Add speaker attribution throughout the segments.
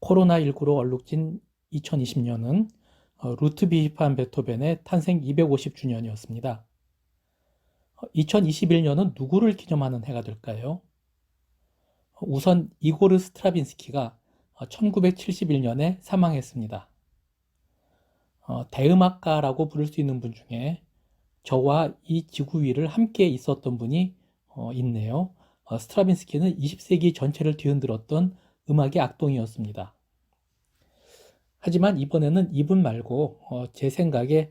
Speaker 1: 코로나19로 얼룩진 2020년은 어, 루트 비히판 베토벤의 탄생 250주년이었습니다. 2021년은 누구를 기념하는 해가 될까요? 우선 이고르 스트라빈스키가 1971년에 사망했습니다. 어, 대음악가라고 부를 수 있는 분 중에 저와 이 지구 위를 함께 있었던 분이 어, 있네요. 어, 스트라빈스키는 20세기 전체를 뒤흔들었던 음악의 악동이었습니다. 하지만 이번에는 이분 말고 어, 제 생각에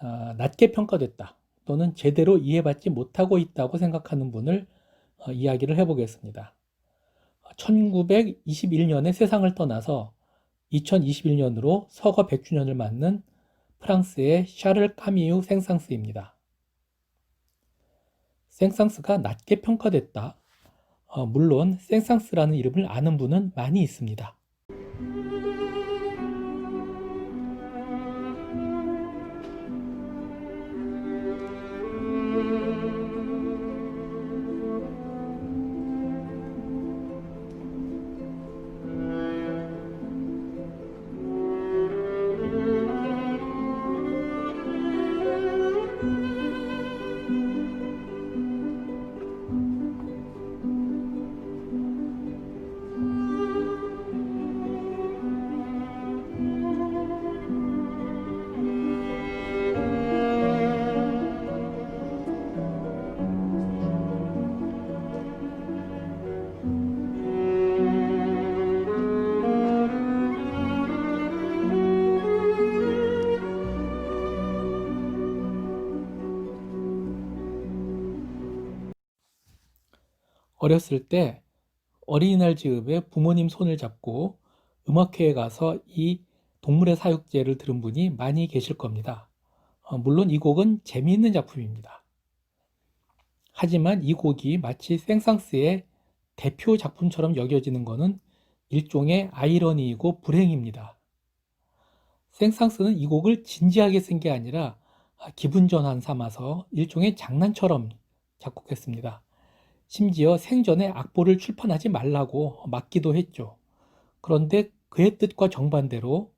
Speaker 1: 어, 낮게 평가됐다 또는 제대로 이해받지 못하고 있다고 생각하는 분을 어, 이야기를 해보겠습니다. 1921년에 세상을 떠나서 2021년으로 서거 100주년을 맞는 프랑스의 샤를 카미유 생상스입니다. 생상스가 낮게 평가됐다. 어, 물론 생상스라는 이름을 아는 분은 많이 있습니다. 어렸을 때 어린이날 즈음에 부모님 손을 잡고 음악회에 가서 이 동물의 사육제를 들은 분이 많이 계실 겁니다. 어, 물론 이 곡은 재미있는 작품입니다. 하지만 이 곡이 마치 생상스의 대표 작품처럼 여겨지는 것은 일종의 아이러니이고 불행입니다. 생상스는 이 곡을 진지하게 쓴 게 아니라 기분 전환 삼아서 일종의 장난처럼 작곡했습니다. 심지어 생전에 악보를 출판하지 말라고 막기도 했죠. 그런데 그의 뜻과 정반대로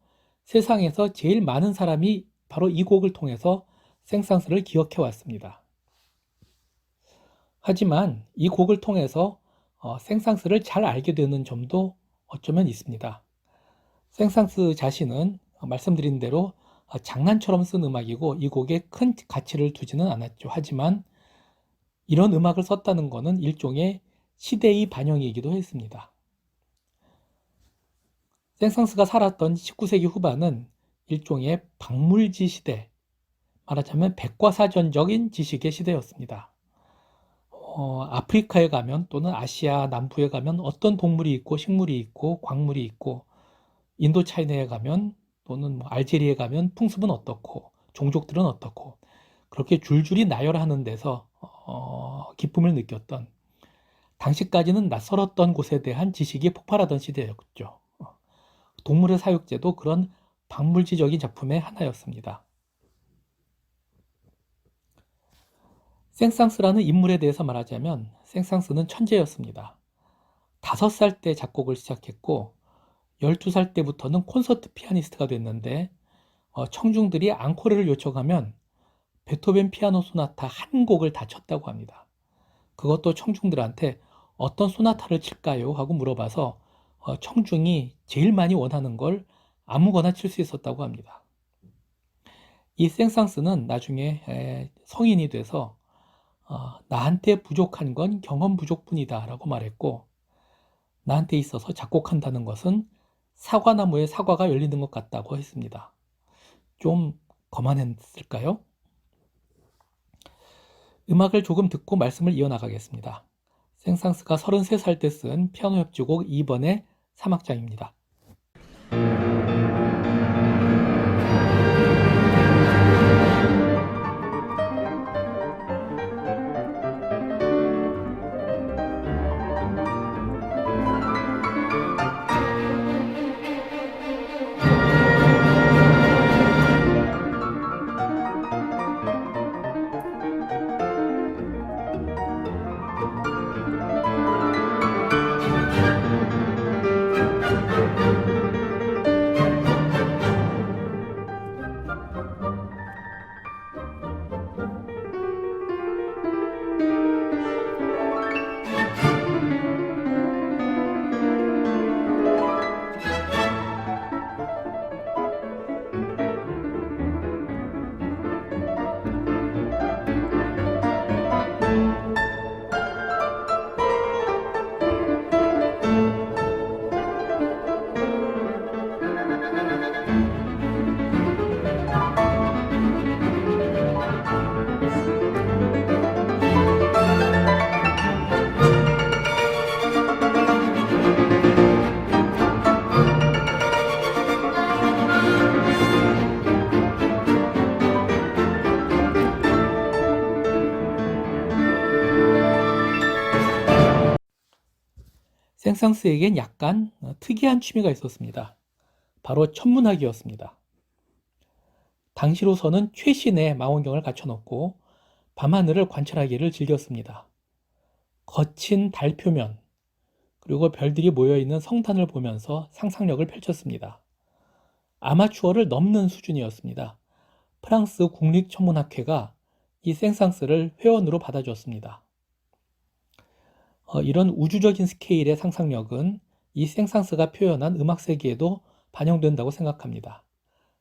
Speaker 1: 세상에서 제일 많은 사람이 바로 이 곡을 통해서 생상스를 기억해 왔습니다. 하지만 이 곡을 통해서 어, 생상스를 잘 알게 되는 점도 어쩌면 있습니다. 생상스 자신은 말씀드린 대로 어, 장난처럼 쓴 음악이고 이 곡에 큰 가치를 두지는 않았죠. 하지만 이런 음악을 썼다는 것은 일종의 시대의 반영이기도 했습니다. 생상스가 살았던 19세기 후반은 일종의 박물지 시대, 말하자면 백과사전적인 지식의 시대였습니다. 어, 아프리카에 가면 또는 아시아 남부에 가면 어떤 동물이 있고 식물이 있고 광물이 있고 인도 차이나에 가면 또는 뭐 알제리에 가면 풍습은 어떻고 종족들은 어떻고 그렇게 줄줄이 나열하는 데서 어, 기쁨을 느꼈던 당시까지는 낯설었던 곳에 대한 지식이 폭발하던 시대였죠. 동물의 사육제도 그런 박물지적인 작품의 하나였습니다. 생상스라는 인물에 대해서 말하자면 생상스는 천재였습니다. 다섯 살때 작곡을 시작했고 12살 때부터는 콘서트 피아니스트가 됐는데 어, 청중들이 앙코르를 요청하면 베토벤 피아노 소나타 한 곡을 다 쳤다고 합니다. 그것도 청중들한테 어떤 소나타를 칠까요? 하고 물어봐서 어, 청중이 제일 많이 원하는 걸 아무거나 칠 수 있었다고 합니다. 이 생상스는 나중에 성인이 돼서 어, 나한테 부족한 건 경험 부족뿐이다 라고 말했고 나한테 있어서 작곡한다는 것은 사과나무에 사과가 열리는 것 같다고 했습니다. 좀 거만했을까요? 음악을 조금 듣고 말씀을 이어나가겠습니다. 생상스가 33살 때 쓴 피아노 협주곡 2번의 3악장입니다. 생상스에겐 약간 어, 특이한 취미가 있었습니다. 바로 천문학이었습니다. 당시로서는 최신의 망원경을 갖춰놓고 밤하늘을 관찰하기를 즐겼습니다. 거친 달 표면, 그리고 별들이 모여있는 성단을 보면서 상상력을 펼쳤습니다. 아마추어를 넘는 수준이었습니다. 프랑스 국립천문학회가 이 생상스를 회원으로 받아줬습니다. 어, 이런 우주적인 스케일의 상상력은 이 생상스가 표현한 음악 세계에도 반영된다고 생각합니다.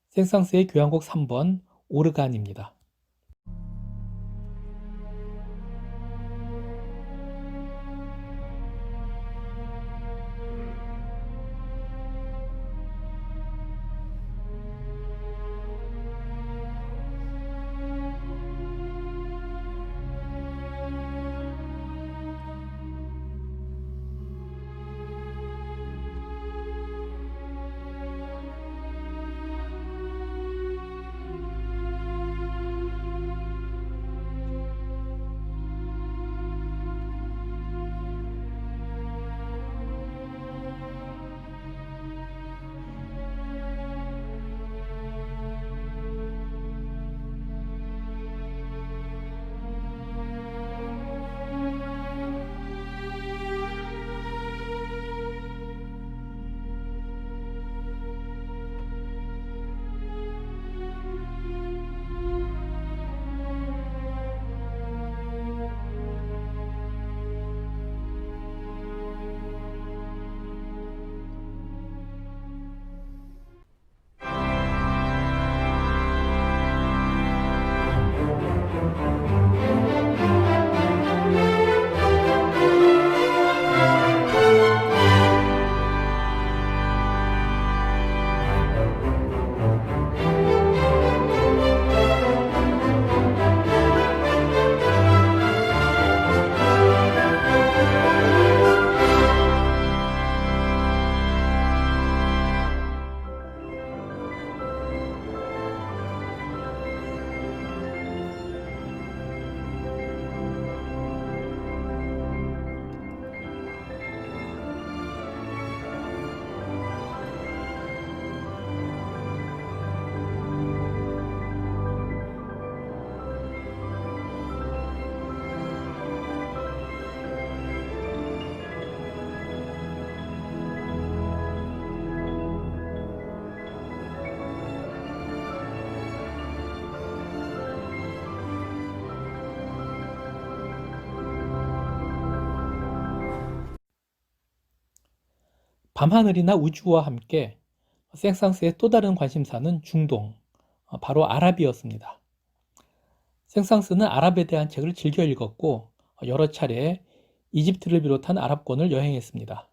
Speaker 1: 생상스의 교향곡 3번 오르간입니다. 밤하늘이나 우주와 함께 생상스의 또 다른 관심사는 중동, 어, 바로 아랍이었습니다. 생상스는 아랍에 대한 책을 즐겨 읽었고 여러 차례 이집트를 비롯한 아랍권을 여행했습니다.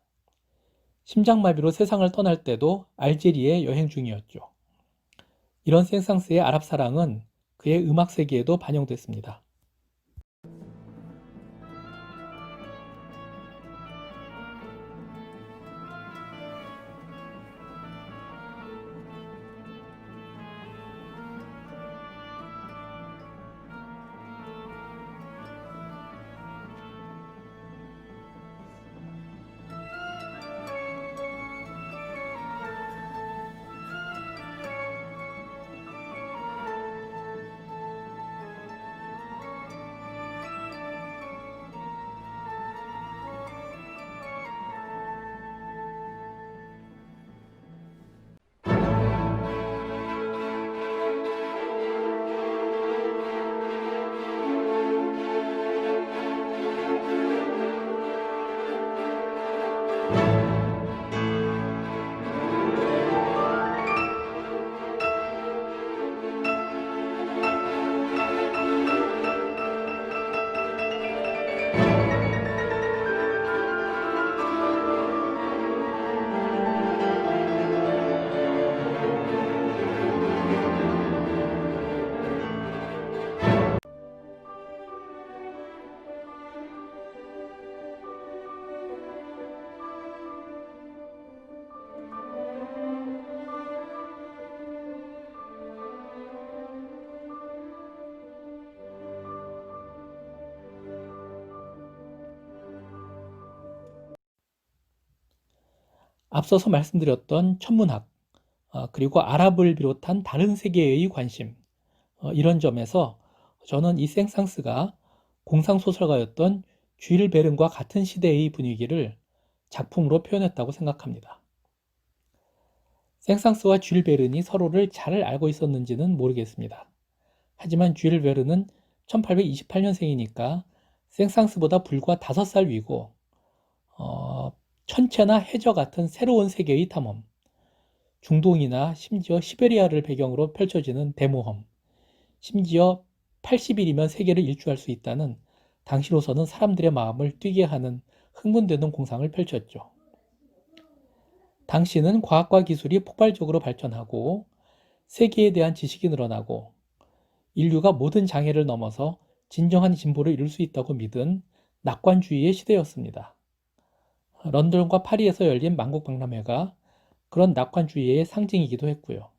Speaker 1: 심장마비로 세상을 떠날 때도 알제리에 여행 중이었죠. 이런 생상스의 아랍 사랑은 그의 음악 세계에도 반영됐습니다. 앞서서 말씀드렸던 천문학, 어, 그리고 아랍을 비롯한 다른 세계의 관심, 어, 이런 점에서 저는 이 생상스가 공상소설가였던 쥐를 베른과 같은 시대의 분위기를 작품으로 표현했다고 생각합니다. 생상스와 쥐를 베른이 서로를 잘 알고 있었는지는 모르겠습니다. 하지만 쥐를 베른은 1828년생이니까 생상스보다 불과 5살 위고 어, 천체나 해저 같은 새로운 세계의 탐험, 중동이나 심지어 시베리아를 배경으로 펼쳐지는 대모험, 심지어 80일이면 세계를 일주할 수 있다는 당시로서는 사람들의 마음을 뛰게 하는 흥분되는 공상을 펼쳤죠. 당시는 과학과 기술이 폭발적으로 발전하고 세계에 대한 지식이 늘어나고 인류가 모든 장애를 넘어서 진정한 진보를 이룰 수 있다고 믿은 낙관주의의 시대였습니다. 런던과 파리에서 열린 만국박람회가 그런 낙관주의의 상징이기도 했고요.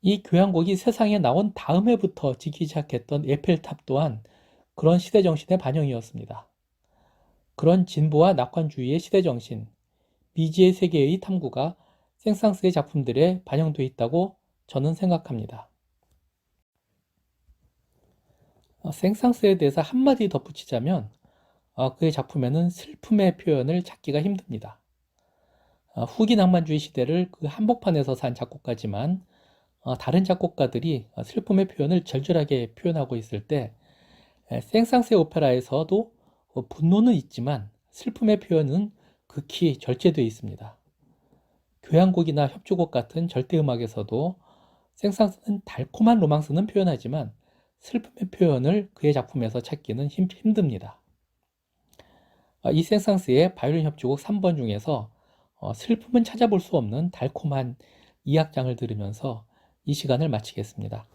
Speaker 1: 이 교향곡이 세상에 나온 다음 해부터 지기 시작했던 에펠탑 또한 그런 시대 정신의 반영이었습니다. 그런 진보와 낙관주의의 시대 정신, 미지의 세계의 탐구가 생상스의 작품들에 반영되어 있다고 저는 생각합니다. 어, 생상스에 대해서 한마디 덧붙이자면 어, 그의 작품에는 슬픔의 표현을 찾기가 힘듭니다. 어, 후기 낭만주의 시대를 그 한복판에서 산 작곡가지만 다른 작곡가들이 슬픔의 표현을 절절하게 표현하고 있을 때 생상스의 오페라에서도 분노는 있지만 슬픔의 표현은 극히 절제되어 있습니다. 교향곡이나 협주곡 같은 절대음악에서도 생상스는 달콤한 로망스는 표현하지만 슬픔의 표현을 그의 작품에서 찾기는 힘, 듭니다 아, 이 생상스의 바이올린 협주곡 3번 중에서 어, 슬픔은 찾아볼 수 없는 달콤한 이악장을 들으면서 이 시간을 마치겠습니다.